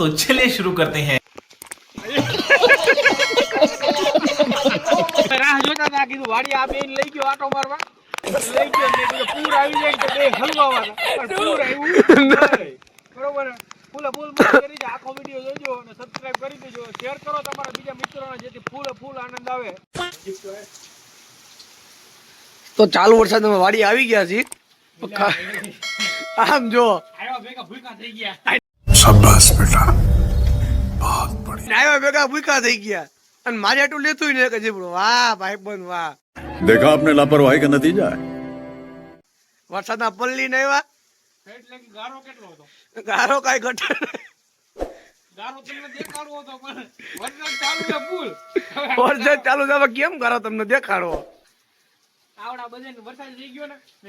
तो चलिए शुरू करते हैं રાહ જોતા હતા કીધું વાડી આ બેન લઈ ગયો આટો મારવા લઈ ગયો ને કીધું પૂર આવી જાય તો બે હલવાવાના પણ પૂર આવ્યું નહીં. બરોબર ફૂલે ફૂલ મત કરી દે આખો વિડીયો જોજો અને સબસ્ક્રાઇબ કરી દેજો શેર કરો તમારા બીજા મિત્રોને જેથી ફૂલે ફૂલ આનંદ આવે તો ચાલુ વરસાદમાં વાડી આવી ગયા છીએ આમ જો આવ્યા ભેગા ભૂકા થઈ ગયા शाबाश बेटा ભાગ પડે. ડાયવા ભેગા ભૂકા થઈ ગયા. અને મારે આટલું લેતું ને કે જીબડો વાહ ભાઈ બન વાહ. દેખા આપને લાપરવાહી કે નથી જાય? વરસાદના પલ્લી ને આવ્યા એટલે ગારો કેટલો હતો? ગારો કાઈ ઘટે ચાલુ થવા કેમ કરો તમને દેખાડો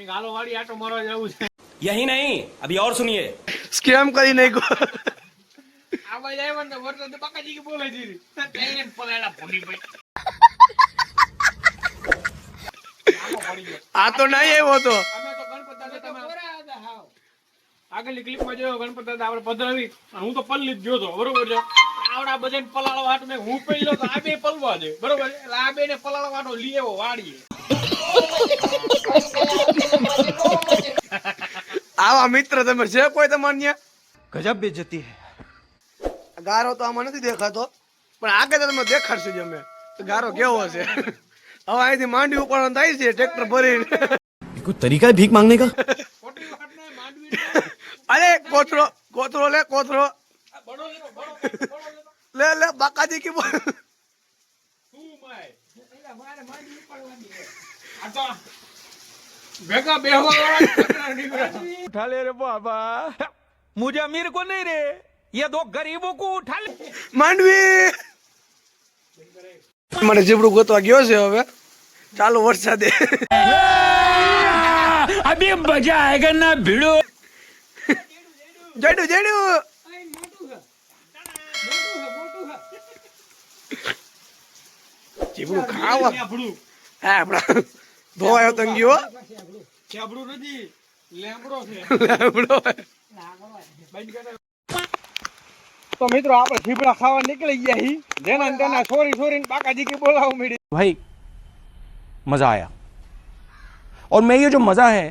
ગાલો વાળી આટો મારવા જવું છે. યહી નહીં અભી ઓર સુનિયે. સ્કેમ કરી નહીં અવાજ આવ્યો ને આ તો નહીં આવ્યો તો. અમે તો ગણપત દાદા તમે જોયો ગણપત દાદા આપણે પધરાવી. અને હું તો પલ્લી જ ગયો હતો બરોબર છે? આવડા બધાને પલાળો હાથ મેં હું પહેલો તો આ બે પલવા દે બરોબર એટલે આ બે ને પલાળવાનો લઈ આવ્યો વાડીએ. આવા મિત્ર તમે છે કોઈ તમારે ગજબ બેજતી હે. ગારો તો આમાં નથી દેખાતો પણ આગળ તમે દેખાડશું જ અમે. ગારો કેવો હશે હવે અહીંથી માંડવી ઉપાડવાનું થાય છે ટ્રેક્ટર ભરીને. કોઈ તરીકા ભીખ માંગને કા? અરે કોથરો કોથરો લે કોથરો લે લે બાકાજી કી બોલ. ભેગા બેહવા વાળા ઉઠા રે બાબા. મુજા મીર કો નહીં રે. ये दो गरीबों को उठा ले માંડવી મને જીબડું ગોતવા ગયો છે હવે ચાલુ વરસાદે अभी मजा आएगा ना भिड़ो જડ્યું જડ્યું આ મોટું છે. મોટું છે, મોટું છે. જીબડું ખાવા લેબડું. હા આપડા ધોવાયો તંગ ગયો લેબડું નથી લેબડો છે લેબડો. તો મિત્રો આપણે જીબડા ખાવા નીકળી ગયા હી જેના ને તેના સોરી સોરી ને બાકાજી કે બોલાવું મળી भाई मजा आया और मैं ये जो मजा है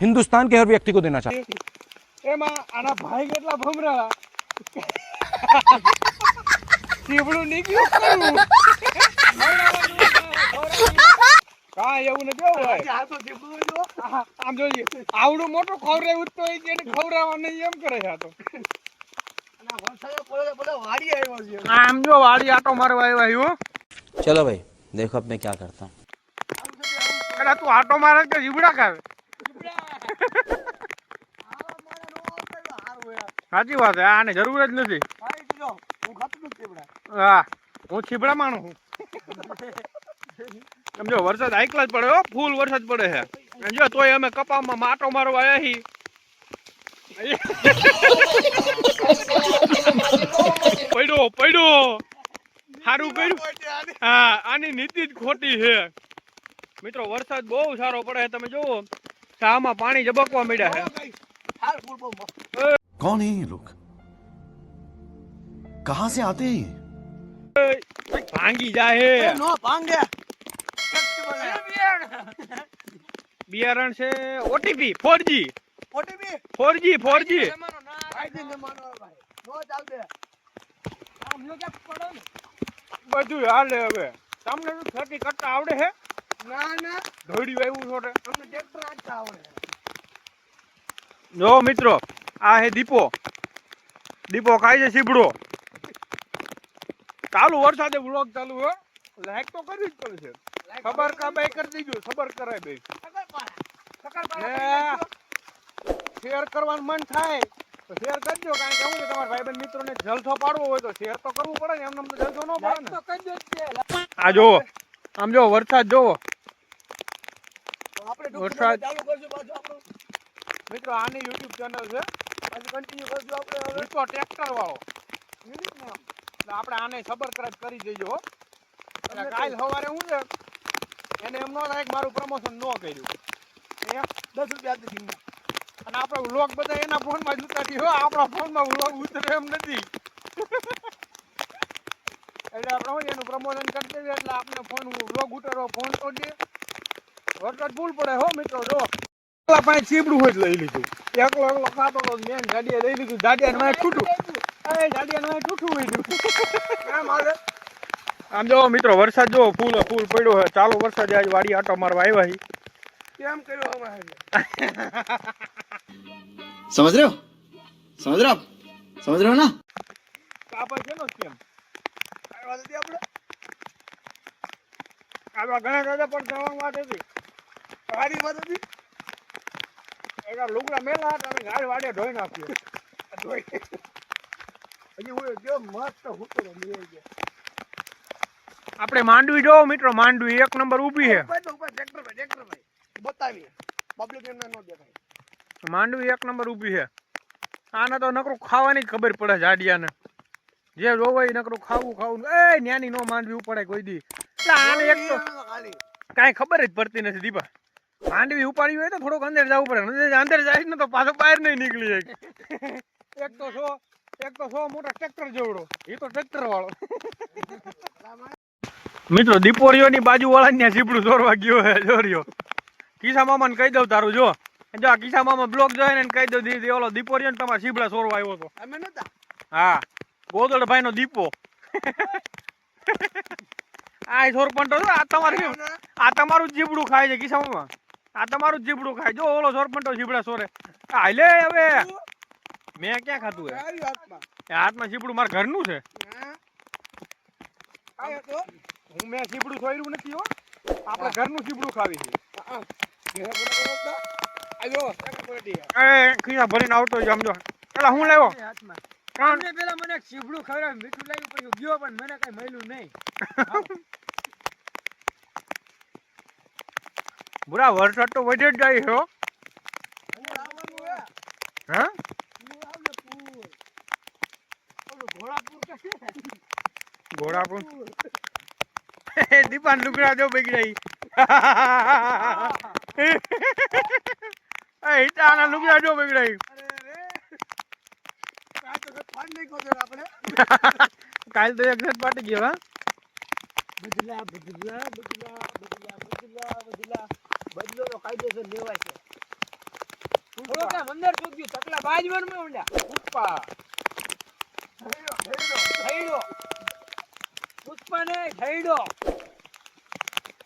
हिंदुस्तान के हर व्यक्ति को देना चाहता हूं એમાં આના ભાઈ કેટલા ભમરા જીબડું નીકળ્યું ખરું. કાંઈ એવું નથી હો ભાઈ આ તો જીબડું જો. આહા, આમ જોજે આવડું મોટું ખવડાવ્યું તો એ કે એને ખવડાવવા નહીં એમ કરે છે આ તો આમ જો વાડી આટો મારવા આવ્યો આવ્યો ચલો ભાઈ દેખો અબ ક્યાં કરતા. હું તું આટો મારે કે જીબડા ખાવે? સાચી વાત છે આને જરૂર જ નથી. હા હું છીબડા માણું છું. સમજો વરસાદ આઈકલા જ પડે હો. ફૂલ વરસાદ પડે છે. જો તોય અમે કપામાં માટો મારવા આવ્યા છીએ. पड़ो पड़ो हारू पड़ो हाँ आनी खोटी है मित्रों वरसाद बहु सारो पड़े है ते जो शाह पानी जबकवा मीडिया है कौन है ये लोग? कहा से आते हैं भांगी जाए बियारण से OTP four G OTP four G, four G. ભાઈથી ન માનો ભાઈ. નો ચાલશે. બધું હાલે હવે તમને શું ખેતી કરતા આવડે છે ના ના ધોડી વાવ્યું છોટે તમને ટ્રેક્ટર હાંકતા આવડે જો મિત્રો આ હે દીપો દીપો ખાય છે સીબડો ચાલુ વરસાદે વ્લોગ ચાલુ હો લાઈક તો કરવી જ પડશે ખબર કા બે કરી દીધું ખબર કરાય બે શેર કરવાનું મન થાય તો શેર કરજો કારણ કે હું તમારા ભાઈબંધ મિત્રોને જલસો પાડવો હોય તો શેર તો કરવું પડે ને એમને તો જલસો ન પડે ને. આ જોવો આમ જો વરસાદ જોવો આપણે વરસાદ. ચાલુ કરજો પાછો આપણું. મિત્રો આની યુટ્યુબ ચેનલ છે. આજે કન્ટિન્યુ કરજો આપણે હવે. તો ટ્રેક્ટર વાળો. એટલે આપણે આને સબસ્ક્રાઇબ કરી દેજો કાલ સવારે હું છે એને એમ ન મારું પ્રમોશન ન કર્યું. એમ? દસ રૂપિયા આપણા વ્લોગ બધા એના ફોનમાં જ ઉતારી હો આપણા ફોનમાં વ્લોગ ઉતરે એમ નથી. એટલે આપણે એનું પ્રમોશન કરી દઈએ એટલે આપણે ફોન, વ્લોગ ઉતારો, ફોન તો દે. વરસાદ ફૂલ પડે હો મિત્રો, જો. એકલા પાસે ચીબડું હોય લઈ લીધું. એકલો એકલો ખાતો તો મેન ગાડીએ લઈ લીધું. ગાડીયા માં છૂટું અરે ગાડીયા માં છૂટું હોય આમ જો મિત્રો, વરસાદ જો ફૂલ ફૂલ પડ્યો હોય ચાલુ વરસાદ આજ વાડી આટો મારવા આવ્યા કેમ કર્યો અમારે? समझ रहे हो समझ रहे हो आप समझ रहे हो ना કાપડ છે નો કેમ કાંઈ વાત નથી આપણે આવા ઘણા દાદા પણ જવાની વાત હતી સારી વાત હતી એના લુગડા મેલા હતા અને ગાડી વાડે ધોઈ નાખ્યો ધોઈ. હજી હું કેવો મસ્ત હુતરો લઈ ગયા આપણે માંડવી જો મિત્રો માંડવી એક નંબર ઊભી છે ઉપર તો ઉપર ટ્રેક્ટર ભાઈ ટ્રેક્ટર ભાઈ બતાવીએ પબ્લિક એમને ન દેખાય માંડવી એક નંબર ઊભી છે. આને તો નકરું ખાવાની જ ખબર પડે જાડિયાને. જે જોવે નકરું ખાવું ખાવું એ ન્યાની નો માંડવી ઉપાડે કોઈ દી. આને એક તો કાંઈ ખબર જ પડતી નથી દીપા. માંડવી ઉપાડી હોય તો થોડુંક અંદર જવું પડે. અંદર જાય ને તો પાછો બહાર નહીં નીકળી જાય. એક તો સો એક તો સો મોટા ટ્રેક્ટર જેવડો. એ તો ટ્રેક્ટર વાળો. મિત્રો દીપોરીઓની બાજુ વાળા ત્યાં સીપડું ચોરવા ગયો હે, જોરિયો. કિસા મામાને કહી દઉં તારું, જો. જો આ કિસ્સામાં બ્લોક જોઈને ને કહી દઉં દીદી ઓલો ને તમારા શીબડા સોરવા આવ્યો હતો અમે નતા હા. ગોદડભાઈ નો દીપો. આ સોરપંટો આ તમારું આ તમારું જીબડું ખાય છે કિસ્સામાં. આ તમારું જીબડું ખાય. જો ઓલો સોરપંટો જીબડા સોરે. આ લે હવે. મેં ક્યાં ખાધું હે હાથમાં જીબડું મારા ઘરનું છે. હું. મેં જીબડું સોયરું નથી હો. આપણે ઘરનું જીબડું ખાવી છે. હા ઘરે બનાવો તો આયો ટ્રેક્ટર પલટી એ ખીસા ભરીને આવતો જ. સમજો એટલે હું લેવો હાથમાં. કાણ તમને પેલા મને એક સીભડું ખવડાવ્યું મીઠું લાગ્યું પછી ગયો પણ મને કઈ મળ્યું નહીં. બુરા વરસાદ તો વધે જ જાય છે હો. આવવાનું હે? હા પૂર આવને પૂર ઓલું ઘોડાપુર? કે છે ઘોડાપુર દીપાન લુગડા જો બગડાઈ એ હિતાના લુગડા જો બગડાઈ કાલ તો એક પાટી ગયો હા. બદલા બદલા બદલા બદલા બદલા બદલા બદલો તો કાયદેસર લેવાય છે અંદર શોધ્યું તકલા બાજવાનું ઊંડા પુષ્પા થઈડો પુષ્પા ને થઈડો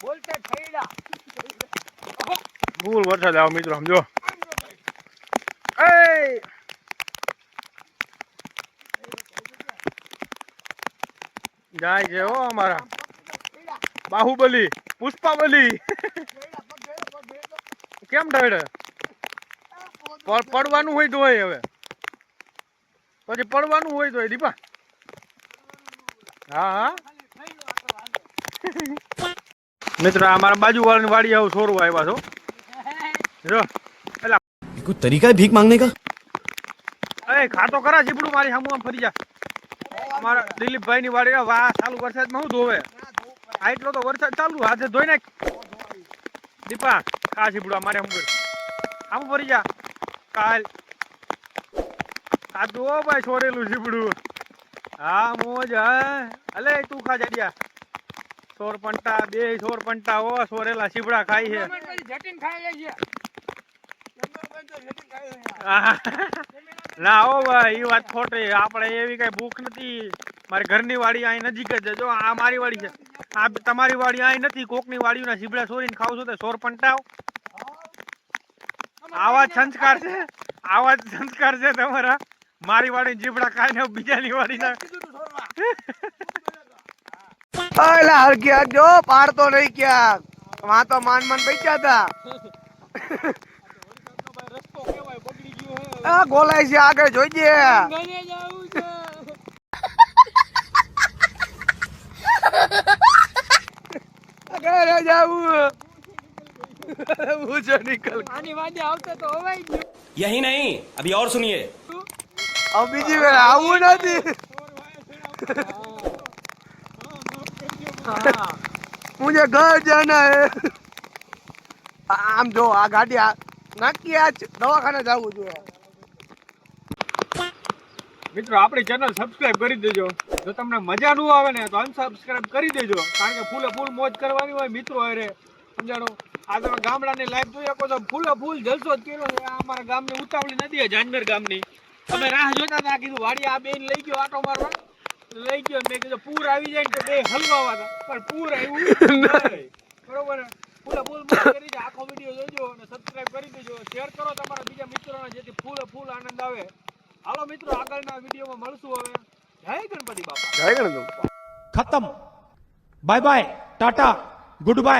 બોલતે થઈડા ફૂલ વરસાદ આવો મિત્રો સમજો એ જાય છે હો અમારા. બાહુબલી પુષ્પાબલી. કેમ ડરે પડવાનું હોય તો હોય હવે. પછી પડવાનું હોય તો દીપા. હા હા. મિત્રો અમારા બાજુ વાળાની વાડી આવું છોરવા આવ્યા છો. જો. એટલે કોઈ તરીકા ભીખ માંગને કા? એ ખાતો કરા જીપડું મારી સામુ ફરી જા. અમારા દિલીપભાઈ ની વાડી વાહ ચાલુ વરસાદમાં હું ધોવે. આટલો તો વરસાદ ચાલુ હાથે ધોઈ નાખ દીપા ખા ચીપડું મારે આમ આમ ફરી જા. કાલ. ખાતું હો ભાઈ છોરેલું સીપડું હા મોજ હા. અલે તું ખા જાડિયા. સોર પંટા બે સોર પંટા ઓ સોરેલા સીપડા ખાઈ છે. જટીન ખાઈ જાય છે. ના હો ભાઈ એ વાત ખોટી. આપણે એવી કઈ ભૂખ નથી. મારી ઘરની વાડી અહીં નજીક જ જો, આ મારી વાડી છે. આ તમારી વાડી અહીં નથી. કોકની વાડીના સીબડા ચોરીને ખાવ છો તો સોર પંટાવ. આવા સંસ્કાર છે. આવા સંસ્કાર છે તમારા. મારી વાડી જીબડા ખાઈને બીજાની વાડીના. અલા હરકી જો, પાડતો નહીં ક્યાં. વાં માન માન બચ્યા હતા. આ ગોલાય છે આગળ જોઈજે આગળ જાવું હું જો નીકળ આની વાજે આવતો તો હવાઈ ગયો यही नहीं अभी और सुनिए હવે બીજી વાર આવું નથી मुझे घर जाना है આમ જો આ ગાડી આ નાખી આ જ દવાખાને જવું જોઈએ મિત્રો આપણી ચેનલ સબસ્ક્રાઇબ કરી દેજો. જો તમને મજા ન આવે ને તો અનસબસ્ક્રાઇબ કરી દેજો. કારણ કે ફૂલે ફૂલ મોજ કરવાની હોય મિત્રો અરે સમજાણો? આ તમે ગામડાની લાઈફ જોઈ શકો છો. ફૂલે ફૂલ જલસો જ કર્યો છે. આ અમારા ગામની ઉતાવળી નદી છે જાનમેર ગામની. તમે રાહ જોતા હતા કીધું વાડી આ બેન લઈ ગયો આટો મારવા. લઈ ગયો મેં કીધું પૂર આવી જાય ને તો બે હલવાવા હતા. પણ પૂર આવ્યું નહીં. બરોબર ફૂલે ફૂલ કરી આખો વીડિયો જોજો અને સબસ્ક્રાઇબ કરી દેજો. શેર કરો તમારા બીજા મિત્રોને જેથી ફૂલે ફૂલ આનંદ આવે. હાલો મિત્રો આગળના વિડીયોમાં મળશું હવે. જય ગણપતિ બાપા. જય ગણપતિ ખતમ. Bye bye tata goodbye